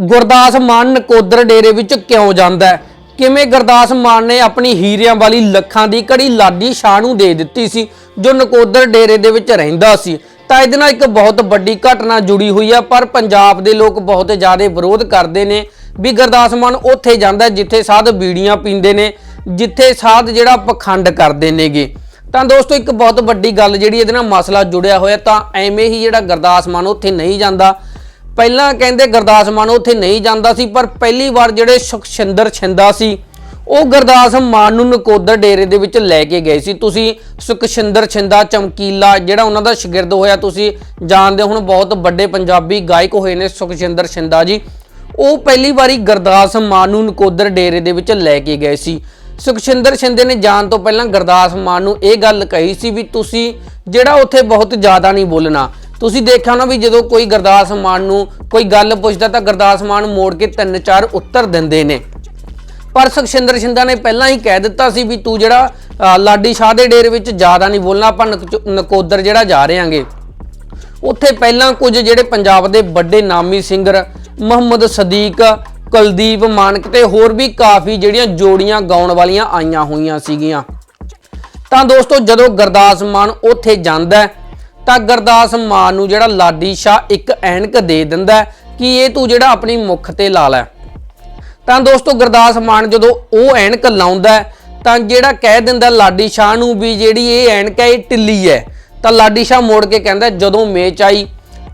ਗੁਰਦਾਸ ਮਾਨ ਨਕੋਦਰ ਡੇਰੇ ਵਿੱਚ ਕਿਉਂ ਜਾਂਦਾ ਹੈ? ਕਿਵੇਂ ਗੁਰਦਾਸ ਮਾਨ ਨੇ ਆਪਣੀ ਹੀਰਿਆਂ ਵਾਲੀ ਲੱਖਾਂ ਦੀ ਕੜੀ ਲਾਡੀ ਸ਼ਾਹ ਨੂੰ ਦੇ ਦਿੱਤੀ ਸੀ, ਜੋ ਨਕੋਦਰ ਡੇਰੇ ਦੇ ਵਿੱਚ ਰਹਿੰਦਾ ਸੀ? ਤਾਂ ਇਹਦੇ ਨਾਲ ਇੱਕ ਬਹੁਤ ਵੱਡੀ ਘਟਨਾ ਜੁੜੀ ਹੋਈ ਆ, ਪਰ ਪੰਜਾਬ ਦੇ ਲੋਕ ਬਹੁਤ ਜ਼ਿਆਦਾ ਵਿਰੋਧ ਕਰਦੇ ਨੇ ਵੀ ਗੁਰਦਾਸ ਮਾਨ ਉੱਥੇ ਜਾਂਦਾ ਜਿੱਥੇ ਸਾਧ ਬੀੜੀਆਂ ਪੀਂਦੇ ਨੇ, ਜਿੱਥੇ ਸਾਧ ਜਿਹੜਾ ਪਖੰਡ ਕਰਦੇ ਨੇਗੇ। ਤਾਂ ਦੋਸਤੋ, ਇੱਕ ਬਹੁਤ ਵੱਡੀ ਗੱਲ ਜਿਹੜੀ ਇਹਦੇ ਨਾਲ ਮਸਲਾ ਜੁੜਿਆ ਹੋਇਆ, ਤਾਂ ਐਵੇਂ ਹੀ ਜਿਹੜਾ ਗੁਰਦਾਸ ਮਾਨ ਉੱਥੇ ਨਹੀਂ ਜਾਂਦਾ ਪਹਿਲਾਂ ਕਹਿੰਦੇ ਗੁਰਦਾਸ ਮਾਨ ਉੱਥੇ ਨਹੀਂ ਜਾਂਦਾ ਸੀ, ਪਰ ਪਹਿਲੀ ਵਾਰ ਜਿਹੜੇ ਸੁਖਸ਼ਿੰਦਰ ਛਿੰਦਾ ਸੀ, ਉਹ ਗੁਰਦਾਸ ਮਾਨ ਨੂੰ ਨਕੋਦਰ ਡੇਰੇ ਦੇ ਵਿੱਚ ਲੈ ਕੇ ਗਏ ਸੀ। ਤੁਸੀਂ ਸੁਖਸ਼ਿੰਦਰ ਛਿੰਦਾ, ਚਮਕੀਲਾ, ਜਿਹੜਾ ਉਹਨਾਂ ਦਾ ਸ਼ਾਗਿਰਦ ਹੋਇਆ, ਤੁਸੀਂ ਜਾਣਦੇ ਹੋ, ਹੁਣ ਬਹੁਤ ਵੱਡੇ ਪੰਜਾਬੀ ਗਾਇਕ ਹੋਏ ਨੇ ਸੁਖਸ਼ਿੰਦਰ ਛਿੰਦਾ ਜੀ। ਉਹ ਪਹਿਲੀ ਵਾਰੀ ਗੁਰਦਾਸ ਮਾਨ ਨੂੰ ਨਕੋਦਰ ਡੇਰੇ ਦੇ ਵਿੱਚ ਲੈ ਕੇ ਗਏ ਸੀ। ਸੁਖਸ਼ਿੰਦਰ ਛਿੰਦੇ ਨੇ ਜਾਣ ਤੋਂ ਪਹਿਲਾਂ ਗੁਰਦਾਸ ਮਾਨ ਨੂੰ ਇਹ ਗੱਲ ਕਹੀ ਸੀ ਵੀ ਤੁਸੀਂ ਜਿਹੜਾ ਉੱਥੇ ਬਹੁਤ ਜ਼ਿਆਦਾ ਨਹੀਂ ਬੋਲਣਾ। ਤੁਸੀਂ ਦੇਖਿਆ ਨਾ ਵੀ ਜਦੋਂ ਕੋਈ ਗੁਰਦਾਸ ਮਾਨ ਨੂੰ ਕੋਈ ਗੱਲ ਪੁੱਛਦਾ ਤਾਂ ਗੁਰਦਾਸ ਮਾਨ ਮੋੜ ਕੇ ਤਿੰਨ ਚਾਰ ਉੱਤਰ ਦਿੰਦੇ ਨੇ। ਪਰ ਸੁਖਸ਼ਿੰਦਰ ਸ਼ਿੰਦਾ ਨੇ ਪਹਿਲਾਂ ਹੀ ਕਹਿ ਦਿੱਤਾ ਸੀ ਵੀ ਤੂੰ ਜਿਹੜਾ ਲਾਡੀ ਸ਼ਾਹ ਦੇ ਡੇਰੇ ਵਿੱਚ ਜ਼ਿਆਦਾ ਨਹੀਂ ਬੋਲਣਾ ਆਪਾਂ ਨਕ- ਨਕੋਦਰ ਜਿਹੜਾ ਜਾ ਰਹੇ ਉੱਥੇ ਪਹਿਲਾਂ ਕੁਝ ਜਿਹੜੇ ਪੰਜਾਬ ਦੇ ਵੱਡੇ ਨਾਮੀ ਸਿੰਗਰ ਮੁਹੰਮਦ ਸਦੀਕ ਕੁਲਦੀਪ ਮਾਨਕ ਤੇ ਹੋਰ ਵੀ ਕਾਫੀ ਜਿਹੜੀਆਂ ਜੋੜੀਆਂ ਗਾਉਣ ਵਾਲੀਆਂ ਆਈਆਂ ਹੋਈਆਂ ਸੀਗੀਆਂ। ਤਾਂ ਦੋਸਤੋ ਜਦੋਂ ਗੁਰਦਾਸ ਮਾਨ ਉੱਥੇ ਜਾਂਦਾ ਹੈ, ਤਾਂ ਗੁਰਦਾਸ ਮਾਨ ਨੂੰ ਜਿਹੜਾ ਲਾਡੀ ਸ਼ਾਹ ਇੱਕ ਐਨਕ ਦੇ ਦਿੰਦਾ ਕਿ ਇਹ ਤੂੰ ਜਿਹੜਾ ਆਪਣੀ ਮੁੱਖ ਤੇ ਲਾ ਲੈ? ਤਾਂ ਦੋਸਤੋ ਗੁਰਦਾਸ ਮਾਨ ਜਦੋਂ ਉਹ ਐਨਕ ਲਾਉਂਦਾ ਤਾਂ ਜਿਹੜਾ ਕਹਿ ਦਿੰਦਾ ਲਾਡੀ ਸ਼ਾਹ ਨੂੰ ਵੀ ਜਿਹੜੀ ਇਹ ਐਨਕ ਹੈ, ਇਹ ਢਿੱਲੀ ਹੈ। ਤਾਂ ਲਾਡੀ ਸ਼ਾਹ ਮੋੜ ਕੇ ਕਹਿੰਦਾ, ਜਦੋਂ ਮੇਚ ਆਈ,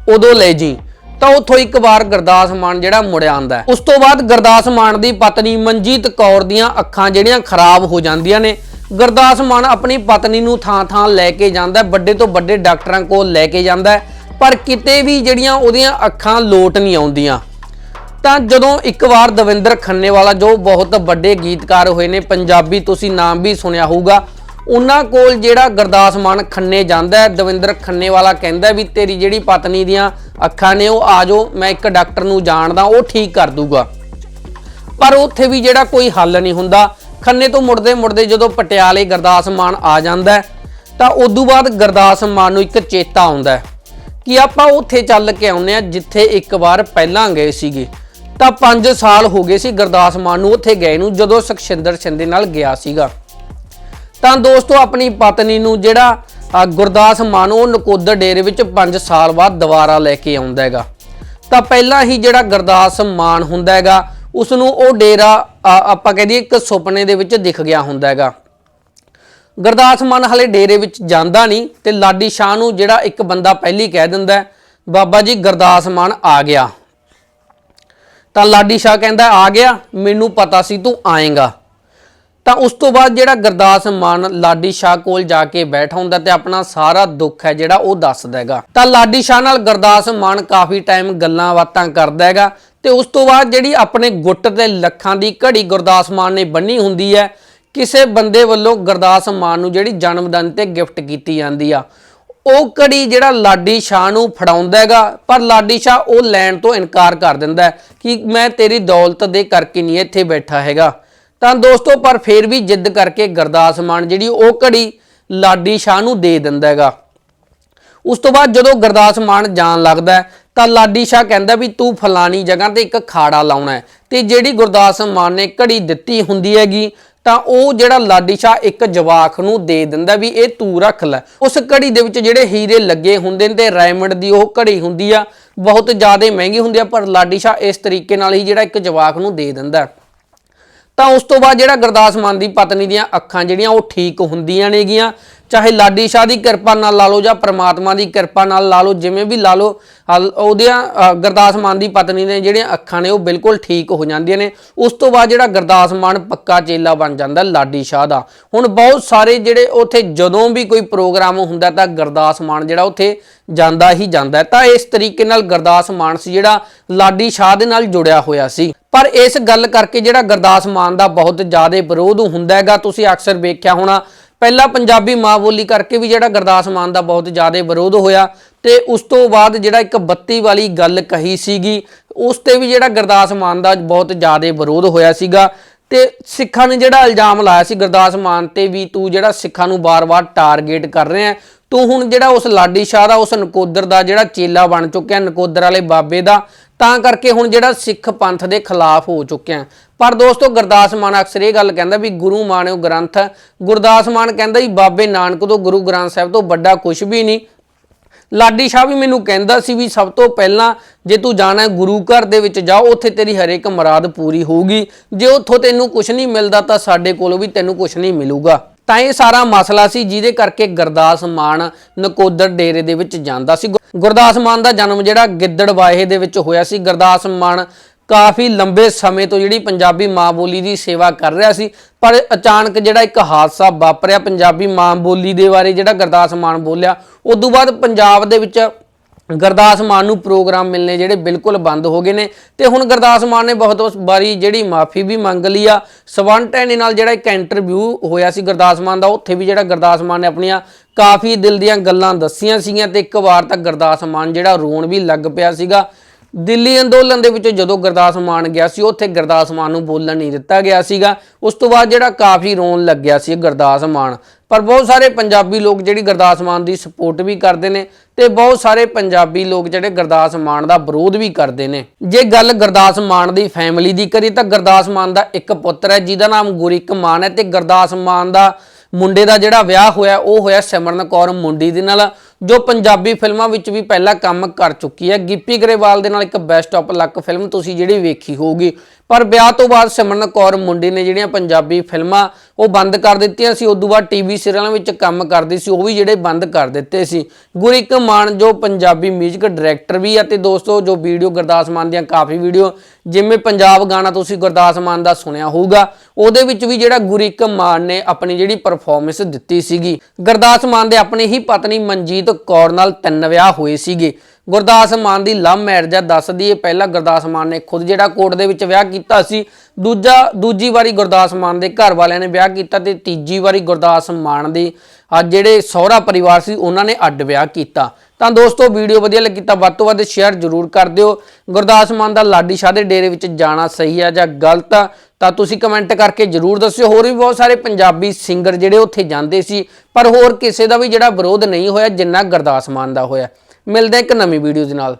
ਉਦੋਂ ਲੈ ਜੀ। ਤਾਂ ਉੱਥੋਂ ਇੱਕ ਵਾਰ ਗੁਰਦਾਸ ਮਾਨ ਜਿਹੜਾ ਮੁੜਿਆ ਆਂਦਾ ਉਸ ਤੋਂ ਬਾਅਦ ਗੁਰਦਾਸ ਮਾਨ ਦੀ ਪਤਨੀ ਮਨਜੀਤ ਕੌਰ ਦੀਆਂ ਅੱਖਾਂ ਜਿਹੜੀਆਂ ਖਰਾਬ ਹੋ ਜਾਂਦੀਆਂ ਨੇ। ਗੁਰਦਾਸ ਮਾਨ ਆਪਣੀ ਪਤਨੀ ਨੂੰ ਥਾਂ-ਥਾਂ ਲੈ ਕੇ ਜਾਂਦਾ ਵੱਡੇ ਤੋਂ ਵੱਡੇ ਡਾਕਟਰਾਂ ਕੋਲ ਲੈ ਕੇ ਜਾਂਦਾ ਪਰ ਕਿਤੇ ਵੀ ਜਿਹੜੀਆਂ ਉਹਦੀਆਂ ਅੱਖਾਂ ਲੋਟ ਨਹੀਂ ਆਉਂਦੀਆਂ। ਤਾਂ ਜਦੋਂ ਇੱਕ ਵਾਰ ਦਵਿੰਦਰ ਖੰਨੇਵਾਲਾ, ਜੋ ਬਹੁਤ ਵੱਡੇ ਗੀਤਕਾਰ ਹੋਏ ਨੇ, ਪੰਜਾਬੀ ਤੁਸੀਂ ਨਾਮ ਵੀ ਸੁਣਿਆ ਹੋਊਗਾ, ਉਹਨਾਂ ਕੋਲ ਜਿਹੜਾ ਗੁਰਦਾਸ ਮਾਨ ਖੰਨੇ ਜਾਂਦਾ ਹੈ, ਦਵਿੰਦਰ ਖੰਨੇਵਾਲਾ ਕਹਿੰਦਾ ਵੀ ਤੇਰੀ ਜਿਹੜੀ ਪਤਨੀ ਦੀਆਂ ਅੱਖਾਂ ਨੇ, ਉਹ ਆ ਜਾਓ, ਮੈਂ ਇੱਕ ਡਾਕਟਰ ਨੂੰ ਜਾਣਦਾ, ਉਹ ਠੀਕ ਕਰ ਦੂਗਾ। ਪਰ ਉੱਥੇ ਵੀ ਜਿਹੜਾ ਕੋਈ ਹੱਲ ਨਹੀਂ ਹੁੰਦਾ ਖੰਨੇ ਤੋਂ ਮੁੜਦੇ ਮੁੜਦੇ ਜਦੋਂ ਪਟਿਆਲੇ ਗੁਰਦਾਸ ਮਾਨ ਆ ਜਾਂਦਾ ਤਾਂ ਉਦੋਂ ਬਾਅਦ ਗੁਰਦਾਸ ਮਾਨ ਨੂੰ ਇੱਕ ਚੇਤਾ ਆਉਂਦਾ ਕਿ ਆਪਾਂ ਉੱਥੇ ਚੱਲ ਕੇ ਆਉਨੇ ਆ ਜਿੱਥੇ ਇੱਕ ਵਾਰ ਪਹਿਲਾਂ ਗਏ ਸੀਗੇ। ਤਾਂ 5 ਸਾਲ ਹੋ ਗਏ ਸੀ ਗੁਰਦਾਸ ਮਾਨ ਨੂੰ ਉੱਥੇ ਗਏ ਨੂੰ, ਜਦੋਂ ਸੁਖਸ਼ਿੰਦਰ ਛਿੰਦੇ ਨਾਲ ਗਿਆ ਸੀਗਾ। ਤਾਂ ਦੋਸਤੋ, ਆਪਣੀ ਪਤਨੀ ਨੂੰ ਜਿਹੜਾ ਗੁਰਦਾਸ ਮਾਨ, ਉਹ ਨਕੋਦਰ ਡੇਰੇ ਵਿੱਚ 5 ਸਾਲ ਬਾਅਦ ਦੁਬਾਰਾ ਲੈ ਕੇ ਆਉਂਦਾ ਹੈਗਾ। ਤਾਂ ਪਹਿਲਾਂ ਹੀ ਜਿਹੜਾ ਗੁਰਦਾਸ ਮਾਨ ਹੁੰਦਾ ਹੈਗਾ ਉਸ ਨੂੰ ਉਹ ਡੇਰਾ ਆਪਾਂ ਕਹਿ ਦਈਏ ਇੱਕ ਸੁਪਨੇ ਦੇ ਵਿੱਚ ਦਿਖ ਗਿਆ ਹੁੰਦਾ ਹੈਗਾ। ਗੁਰਦਾਸ ਮਾਨ ਹਲੇ ਡੇਰੇ ਵਿੱਚ ਜਾਂਦਾ ਨਹੀਂ ਤੇ ਲਾਡੀ ਸ਼ਾਹ ਨੂੰ ਜਿਹੜਾ ਇੱਕ ਬੰਦਾ ਪਹਿਲੀ ਕਹਿ ਦਿੰਦਾ ਬਾਬਾ ਜੀ ਗੁਰਦਾਸ ਮਾਨ ਆ ਗਿਆ। ਤਾਂ ਲਾਡੀ ਸ਼ਾਹ ਕਹਿੰਦਾ, ਆ ਗਿਆ, ਮੈਨੂੰ ਪਤਾ ਸੀ ਤੂੰ ਆਏਗਾ। ਤਾਂ ਉਸ ਤੋਂ ਬਾਅਦ ਜਿਹੜਾ ਗੁਰਦਾਸ ਮਾਨ ਲਾਡੀ ਸ਼ਾਹ ਕੋਲ ਜਾ ਕੇ ਬੈਠਾ ਹੁੰਦਾ ਤੇ ਆਪਣਾ ਸਾਰਾ ਦੁੱਖ ਹੈ ਜਿਹੜਾ ਉਹ ਦੱਸਦਾ ਹੈਗਾ। ਤਾਂ ਲਾਡੀ ਸ਼ਾਹ ਨਾਲ ਗੁਰਦਾਸ ਮਾਨ ਕਾਫੀ ਟਾਈਮ ਗੱਲਾਂ ਬਾਤਾਂ ਕਰਦਾ ਹੈਗਾ ਤੇ ਉਸ ਤੋਂ ਬਾਅਦ ਜਿਹੜੀ ਆਪਣੇ ਗੁੱਟ ਤੇ ਲੱਖਾਂ ਦੀ ਘੜੀ ਗੁਰਦਾਸ ਮਾਨ ਨੇ ਬੰਨੀ ਹੁੰਦੀ ਹੈ, ਕਿਸੇ ਬੰਦੇ ਵੱਲੋਂ ਗੁਰਦਾਸ ਮਾਨ ਨੂੰ ਜਿਹੜੀ ਜਨਮ ਦਿਨ ਤੇ ਗਿਫਟ ਕੀਤੀ ਜਾਂਦੀ ਆ। ਉਹ ਘੜੀ ਜਿਹੜਾ ਲਾਡੀ ਸ਼ਾਹ ਨੂੰ ਫੜਾਉਂਦਾ ਹੈਗਾ, ਪਰ ਲਾਡੀ ਸ਼ਾਹ ਉਹ ਲੈਣ ਤੋਂ ਇਨਕਾਰ ਕਰ ਦਿੰਦਾ ਕਿ ਮੈਂ ਤੇਰੀ ਦੌਲਤ ਦੇ ਕਰਕੇ ਨਹੀਂ ਇੱਥੇ ਬੈਠਾ ਹੈਗਾ। ਤਾਂ ਦੋਸਤੋ, ਪਰ ਫਿਰ ਵੀ ਜਿੱਦ ਕਰਕੇ ਗੁਰਦਾਸ ਮਾਨ ਜਿਹੜੀ ਉਹ ਘੜੀ ਲਾਡੀ ਸ਼ਾਹ ਨੂੰ ਦੇ ਦਿੰਦਾ ਹੈਗਾ। ਉਸ ਤੋਂ ਬਾਅਦ ਜਦੋਂ ਗੁਰਦਾਸ ਮਾਨ ਜਾਣ ਲੱਗਦਾ ਤਾਂ ਲਾਡੀ ਸ਼ਾਹ ਕਹਿੰਦਾ ਵੀ ਤੂੰ ਫਲਾਣੀ ਜਗ੍ਹਾ ਤੇ ਇੱਕ ਖਾੜਾ ਲਾਉਣਾ ਹੈ ਤੇ ਜਿਹੜੀ ਗੁਰਦਾਸ ਮਾਨ ਨੇ ਘੜੀ ਦਿੱਤੀ ਹੁੰਦੀ ਹੈਗੀ, ਤਾਂ ਉਹ ਜਿਹੜਾ ਲਾਡੀ ਸ਼ਾਹ ਇੱਕ ਜਵਾਖ ਨੂੰ ਦੇ ਦਿੰਦਾ ਵੀ ਇਹ ਤੂੰ ਰੱਖ ਲੈ। ਉਸ ਘੜੀ ਦੇ ਵਿੱਚ ਜਿਹੜੇ ਹੀਰੇ ਲੱਗੇ ਹੁੰਦੇ ਨੇ ਤੇ ਰਾਇਮੰਡ ਦੀ ਉਹ ਘੜੀ ਹੁੰਦੀ ਆ, ਬਹੁਤ ਜ਼ਿਆਦਾ ਮਹਿੰਗੀ ਹੁੰਦੀ ਆ, ਪਰ ਲਾਡੀ ਸ਼ਾਹ ਇਸ ਤਰੀਕੇ ਨਾਲ ਹੀ ਜਿਹੜਾ ਇੱਕ ਜਵਾਖ ਨੂੰ ਦੇ ਦਿੰਦਾ। ਤਾਂ ਉਸ ਤੋਂ ਬਾਅਦ ਜਿਹੜਾ ਗੁਰਦਾਸ ਮਾਨ ਦੀ ਪਤਨੀ ਦੀਆਂ ਅੱਖਾਂ ਜਿਹੜੀਆਂ, ਉਹ ਠੀਕ ਹੁੰਦੀਆਂ ਨੇਗੀਆਂ। ਚਾਹੇ ਲਾਡੀ ਸ਼ਾਹ ਦੀ ਕਿਰਪਾ ਨਾਲ ਲਾ ਲਓ ਜਾਂ ਪ੍ਰਮਾਤਮਾ ਦੀ ਕਿਰਪਾ ਨਾਲ ਲਾ ਲਓ, ਜਿਵੇਂ ਵੀ ਲਾ ਲਓ ਉਹਦੀਆਂ ਗੁਰਦਾਸ ਮਾਨ ਦੀ ਪਤਨੀ ਦੇ ਜਿਹੜੀਆਂ ਅੱਖਾਂ ਨੇ, ਉਹ ਬਿਲਕੁਲ ਠੀਕ ਹੋ ਜਾਂਦੀਆਂ ਨੇ। ਉਸ ਤੋਂ ਬਾਅਦ ਜਿਹੜਾ ਗੁਰਦਾਸ ਮਾਨ ਪੱਕਾ ਚੇਲਾ ਬਣ ਜਾਂਦਾ ਲਾਡੀ ਸ਼ਾਹ ਦਾ। ਹੁਣ ਬਹੁਤ ਸਾਰੇ ਜਿਹੜੇ ਉੱਥੇ ਜਦੋਂ ਵੀ ਕੋਈ ਪ੍ਰੋਗਰਾਮ ਹੁੰਦਾ ਤਾਂ ਗੁਰਦਾਸ ਮਾਨ ਜਿਹੜਾ ਉੱਥੇ ਜਾਂਦਾ ਹੀ ਜਾਂਦਾ ਤਾਂ ਇਸ ਤਰੀਕੇ ਨਾਲ ਗੁਰਦਾਸ ਮਾਨ ਸੀ ਜਿਹੜਾ ਲਾਡੀ ਸ਼ਾਹ ਦੇ ਨਾਲ ਜੁੜਿਆ ਹੋਇਆ ਸੀ। ਪਰ ਇਸ ਗੱਲ ਕਰਕੇ ਜਿਹੜਾ ਗੁਰਦਾਸ ਮਾਨ ਦਾ ਬਹੁਤ ਜ਼ਿਆਦਾ ਵਿਰੋਧ ਹੁੰਦਾ ਹੈਗਾ, ਤੁਸੀਂ ਅਕਸਰ ਵੇਖਿਆ ਹੋਣਾ, ਪਹਿਲਾਂ ਪੰਜਾਬੀ ਮਾਂ ਬੋਲੀ ਕਰਕੇ ਵੀ ਜਿਹੜਾ ਗੁਰਦਾਸ ਮਾਨ ਦਾ ਬਹੁਤ ਜ਼ਿਆਦਾ ਵਿਰੋਧ ਹੋਇਆ ਤੇ ਉਸ ਤੋਂ ਬਾਅਦ ਜਿਹੜਾ ਇੱਕ ਬੱਤੀ ਵਾਲੀ ਗੱਲ ਕਹੀ ਸੀਗੀ, ਉਸ ਤੇ ਵੀ ਜਿਹੜਾ ਗੁਰਦਾਸ ਮਾਨ ਦਾ ਬਹੁਤ ਜ਼ਿਆਦਾ ਵਿਰੋਧ ਹੋਇਆ ਸੀਗਾ ਤੇ ਸਿੱਖਾਂ ਨੇ ਜਿਹੜਾ ਇਲਜ਼ਾਮ ਲਾਇਆ ਸੀ ਗੁਰਦਾਸ ਮਾਨ ਤੇ ਵੀ ਤੂੰ ਜਿਹੜਾ ਸਿੱਖਾਂ ਨੂੰ ਬਾਰ-ਬਾਰ ਟਾਰਗੇਟ ਕਰ ਰਿਹਾ ਹੈ ਤੂੰ ਹੁਣ ਜਿਹੜਾ ਉਸ ਲਾਡੀ ਸ਼ਾਹ ਦਾ, ਉਸ ਨਕੋਦਰ ਦਾ ਜਿਹੜਾ ਚੇਲਾ ਬਣ ਚੁੱਕਿਆ, ਨਕੋਦਰ ਵਾਲੇ ਬਾਬੇ ਦਾ, ਤਾਂ ਕਰਕੇ ਹੁਣ ਜਿਹੜਾ ਸਿੱਖ ਪੰਥ ਦੇ ਖਿਲਾਫ ਹੋ ਚੁੱਕਿਆ ਪਰ ਦੋਸਤੋ, ਗੁਰਦਾਸ ਮਾਨ ਅਕਸਰ ਇਹ ਗੱਲ ਕਹਿੰਦਾ ਵੀ ਗੁਰੂ ਮਾਨਿਓ ਗ੍ਰੰਥ ਗੁਰਦਾਸ ਮਾਨ ਕਹਿੰਦਾ ਜੀ, ਬਾਬੇ ਨਾਨਕ ਤੋਂ ਗੁਰੂ ਗ੍ਰੰਥ ਸਾਹਿਬ ਤੋਂ ਵੱਡਾ ਕੁਝ ਵੀ ਨਹੀਂ। ਲਾਡੀ ਸ਼ਾਹ ਵੀ ਮੈਨੂੰ ਕਹਿੰਦਾ ਸੀ ਵੀ ਸਭ ਤੋਂ ਪਹਿਲਾਂ ਜੇ ਤੂੰ ਜਾਣਾ ਗੁਰੂ ਘਰ ਦੇ ਵਿੱਚ ਜਾ, ਉੱਥੇ ਤੇਰੀ ਹਰੇਕ ਮੁਰਾਦ ਪੂਰੀ ਹੋਊਗੀ। ਜੇ ਉੱਥੋਂ ਤੈਨੂੰ ਕੁਝ ਨਹੀਂ ਮਿਲਦਾ ਤਾਂ ਸਾਡੇ ਕੋਲੋਂ ਵੀ ਤੈਨੂੰ ਕੁਝ ਨਹੀਂ ਮਿਲੂਗਾ। ਤਾਂ ਇਹ ਸਾਰਾ ਮਸਲਾ ਸੀ ਜਿਹਦੇ ਕਰਕੇ ਗੁਰਦਾਸ ਮਾਨ ਨਕੋਦਰ ਡੇਰੇ ਦੇ ਵਿੱਚ ਜਾਂਦਾ ਸੀ। ਗੁ- ਗੁਰਦਾਸ ਮਾਨ ਦਾ ਜਨਮ ਜਿਹੜਾ ਗਿੱਦੜਵਾਹੇ ਦੇ ਵਿੱਚ ਹੋਇਆ ਸੀ। ਗੁਰਦਾਸ ਮਾਨ ਕਾਫੀ ਲੰਬੇ ਸਮੇਂ ਤੋਂ ਜਿਹੜੀ ਪੰਜਾਬੀ ਮਾਂ ਬੋਲੀ ਦੀ ਸੇਵਾ ਕਰ ਰਿਹਾ ਸੀ, ਪਰ ਅਚਾਨਕ ਜਿਹੜਾ ਇੱਕ ਹਾਦਸਾ ਵਾਪਰਿਆ ਪੰਜਾਬੀ ਮਾਂ ਬੋਲੀ ਦੇ ਬਾਰੇ ਜਿਹੜਾ ਗੁਰਦਾਸ ਮਾਨ ਬੋਲਿਆ ਉਸ ਤੋਂ ਬਾਅਦ ਪੰਜਾਬ ਦੇ ਵਿੱਚ ਗੁਰਦਾਸ ਮਾਨ ਨੂੰ ਪ੍ਰੋਗਰਾਮ ਮਿਲਨੇ ਜਿਹੜੇ ਬਿਲਕੁਲ ਬੰਦ ਹੋ ਗਏ ਨੇ। ਤੇ ਹੁਣ ਗੁਰਦਾਸ ਮਾਨ ਨੇ ਬਹੁਤ ਵਾਰੀ ਜਿਹੜੀ ਮਾਫੀ ਵੀ ਮੰਗ ਲਈ ਆ। ਸਵੰਟੈਨੀ ਨਾਲ ਜਿਹੜਾ ਇੱਕ ਇੰਟਰਵਿਊ ਹੋਇਆ ਸੀ ਗੁਰਦਾਸ ਮਾਨ ਦਾ, ਉੱਥੇ ਵੀ ਜਿਹੜਾ ਗੁਰਦਾਸ ਮਾਨ ਨੇ ਆਪਣੀਆਂ ਕਾਫੀ ਦਿਲ ਦੀਆਂ ਗੱਲਾਂ ਦੱਸੀਆਂ ਸੀਗੀਆਂ ਤੇ ਇੱਕ ਵਾਰ ਤਾਂ ਗੁਰਦਾਸ ਮਾਨ ਜਿਹੜਾ ਰੋਣ ਵੀ ਲੱਗ ਪਿਆ ਸੀਗਾ। ਦਿੱਲੀ ਅੰਦੋਲਨ ਦੇ ਵਿੱਚ ਜਦੋਂ ਗੁਰਦਾਸ ਮਾਨ ਗਿਆ ਸੀ, ਉੱਥੇ ਗੁਰਦਾਸ ਮਾਨ ਨੂੰ ਬੋਲਣ ਨਹੀਂ ਦਿੱਤਾ ਗਿਆ ਸੀਗਾ। ਉਸ ਤੋਂ ਬਾਅਦ ਜਿਹੜਾ ਕਾਫੀ ਰੋਣ ਲੱਗਿਆ ਸੀ ਗੁਰਦਾਸ ਮਾਨ। ਪਰ ਬਹੁਤ ਸਾਰੇ ਪੰਜਾਬੀ ਲੋਕ ਜਿਹੜੀ ਗੁਰਦਾਸ ਮਾਨ ਦੀ ਸਪੋਰਟ ਵੀ ਕਰਦੇ ਨੇ ਤੇ ਬਹੁਤ ਸਾਰੇ ਪੰਜਾਬੀ ਲੋਕ ਜਿਹੜੇ ਗੁਰਦਾਸ ਮਾਨ ਦਾ ਵਿਰੋਧ ਵੀ ਕਰਦੇ ਨੇ। ਜੇ ਗੱਲ ਗੁਰਦਾਸ ਮਾਨ ਦੀ ਫੈਮਿਲੀ ਦੀ ਕਰੀ ਤਾਂ ਗੁਰਦਾਸ ਮਾਨ ਦਾ ਇੱਕ ਪੁੱਤਰ ਹੈ, ਜਿਹਦਾ ਨਾਮ ਗੁਰਿਕ ਮਾਨ ਹੈ ਤੇ ਗੁਰਦਾਸ ਮਾਨ ਦਾ ਮੁੰਡੇ ਦਾ ਜਿਹੜਾ ਵਿਆਹ ਹੋਇਆ, ਉਹ ਹੋਇਆ ਸਿਮਰਨ ਕੌਰ ਮੁੰਡੀ ਦੇ ਨਾਲ। ਜੋ ਪੰਜਾਬੀ ਫਿਲਮਾਂ ਵਿੱਚ ਵੀ ਪਹਿਲਾਂ ਕੰਮ ਕਰ ਚੁੱਕੀ ਹੈ। ਗਿੱਪੀ ਗਰੇਵਾਲ ਦੇ ਨਾਲ ਇੱਕ ਬੈਸਟ ਆਫ ਲੱਕ ਫਿਲਮ ਤੁਸੀਂ ਜਿਹੜੀ ਵੇਖੀ ਹੋਊਗੀ। ਪਰ ਵਿਆਹ ਤੋਂ ਬਾਅਦ ਸਿਮਰਨ ਕੌਰ ਮੁੰਡੀ ਨੇ ਜਿਹੜੀਆਂ ਪੰਜਾਬੀ ਫਿਲਮਾਂ ਉਹ ਬੰਦ ਕਰ ਦਿੱਤੀਆਂ ਸੀ, ਉਦੋਂ ਬਾਅਦ ਟੀਵੀ ਸੀਰੀਅਲਾਂ ਵਿੱਚ ਕੰਮ ਕਰਦੀ ਸੀ, ਉਹ ਵੀ ਜਿਹੜੇ ਬੰਦ ਕਰ ਦਿੱਤੇ ਸੀ। ਗੁਰ ਇੱਕ ਮਾਨ, ਜੋ ਪੰਜਾਬੀ 뮤직 ਡਾਇਰੈਕਟਰ ਵੀ ਆ, ਤੇ ਦੋਸਤੋ ਜੋ ਵੀਡੀਓ ਗੁਰਦਾਸ ਮਾਨ ਦੀਆਂ ਕਾਫੀ ਵੀਡੀਓ ਜਿਵੇਂ ਪੰਜਾਬ ਗਾਣਾ ਤੁਸੀਂ ਗੁਰਦਾਸ ਮਾਨ ਦਾ ਸੁਣਿਆ ਹੋਊਗਾ, ਉਹਦੇ ਵਿੱਚ ਵੀ ਜਿਹੜਾ ਗੁਰਿਕ ਮਾਨ ਨੇ ਆਪਣੀ ਜਿਹੜੀ ਪਰਫਾਰਮੈਂਸ ਦਿੱਤੀ ਸੀਗੀ। ਗੁਰਦਾਸ ਮਾਨ ਦੇ ਆਪਣੀ ਹੀ ਪਤਨੀ ਮਨਜੀਤ ਕੌਰ ਨਾਲ ਤਿੰਨ ਵਿਆਹ ਹੋਏ ਸੀਗੇ। ਗੁਰਦਾਸ ਮਾਨ ਦੀ ਲਵ ਮੈਰਿਜ ਆ ਦੱਸਦੀ ਹੈ ਪਹਿਲਾਂ ਗੁਰਦਾਸ ਮਾਨ ਨੇ ਖੁਦ ਜਿਹੜਾ ਕੋਰਟ ਦੇ ਵਿੱਚ ਵਿਆਹ ਕੀਤਾ ਸੀ, ਦੂਜਾ, ਦੂਜੀ ਵਾਰੀ ਗੁਰਦਾਸ ਮਾਨ ਦੇ ਘਰ ਵਾਲਿਆਂ ਨੇ ਵਿਆਹ ਕੀਤਾ ਤੇ ਤੀਜੀ ਵਾਰੀ ਗੁਰਦਾਸ ਮਾਨ ਦੇ, ਆ ਜਿਹੜੇ ਸਹੁਰਾ ਪਰਿਵਾਰ ਸੀ, ਉਹਨਾਂ ਨੇ ਅੱਡ ਵਿਆਹ ਕੀਤਾ। ਤਾਂ ਦੋਸਤੋ, ਵੀਡੀਓ ਵਧੀਆ ਲੱਗੀ ਤਾਂ ਵੱਧ ਤੋਂ ਵੱਧ ਸ਼ੇਅਰ ਜ਼ਰੂਰ ਕਰ ਦਿਓ। ਗੁਰਦਾਸ ਮਾਨ ਦਾ ਲਾਡੀ ਸ਼ਾਹ ਦੇ ਡੇਰੇ ਵਿੱਚ ਜਾਣਾ ਸਹੀ ਆ ਜਾਂ ਗਲਤ ਆ, ਤਾਂ ਤੁਸੀਂ ਕਮੈਂਟ ਕਰਕੇ ਜਰੂਰ ਦੱਸਿਓ। ਹੋਰ ਵੀ ਬਹੁਤ ਸਾਰੇ ਪੰਜਾਬੀ ਸਿੰਗਰ ਜਿਹੜੇ ਉੱਥੇ ਜਾਂਦੇ ਸੀ, ਪਰ ਹੋਰ ਕਿਸੇ ਦਾ ਵੀ ਜਿਹੜਾ ਵਿਰੋਧ ਨਹੀਂ ਹੋਇਆ, ਜਿੰਨਾ ਗੁਰਦਾਸ ਮਾਨ ਦਾ ਹੋਇਆ। ਮਿਲਦੇ ਹਾਂ ਇੱਕ ਨਵੀਂ ਵੀਡੀਓ ਦੇ ਨਾਲ।